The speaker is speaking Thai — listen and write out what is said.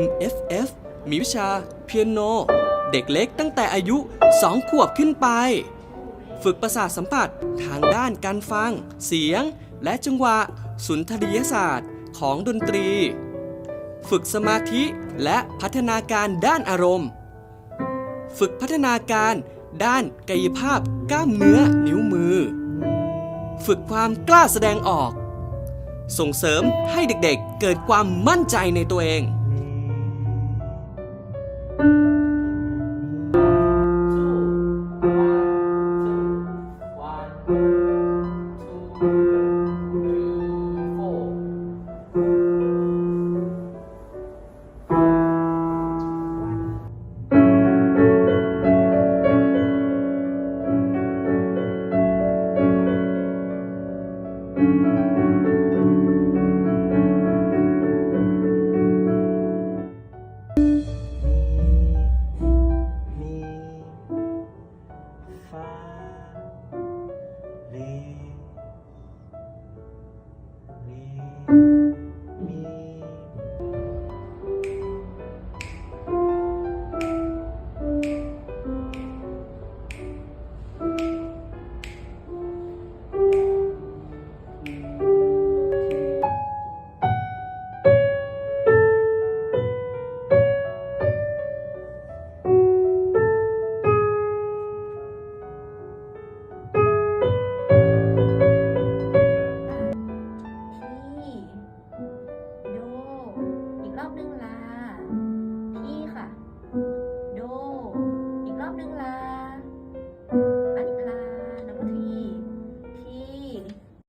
MFF มีวิชาเปียโน เด็กเล็กตั้งแต่อายุ 2 ขวบขึ้นไป ฝึกประสาทสัมผัสทางด้านการฟัง เสียง และจังหวะ สุนทรียศาสตร์ของดนตรี ฝึกสมาธิและพัฒนาการด้านอารมณ์ ฝึกพัฒนาการด้านกายภาพกล้ามเนื้อนิ้วมือ ฝึกความกล้าแสดงออก ส่งเสริมให้เด็กๆเกิดความมั่นใจในตัวเอง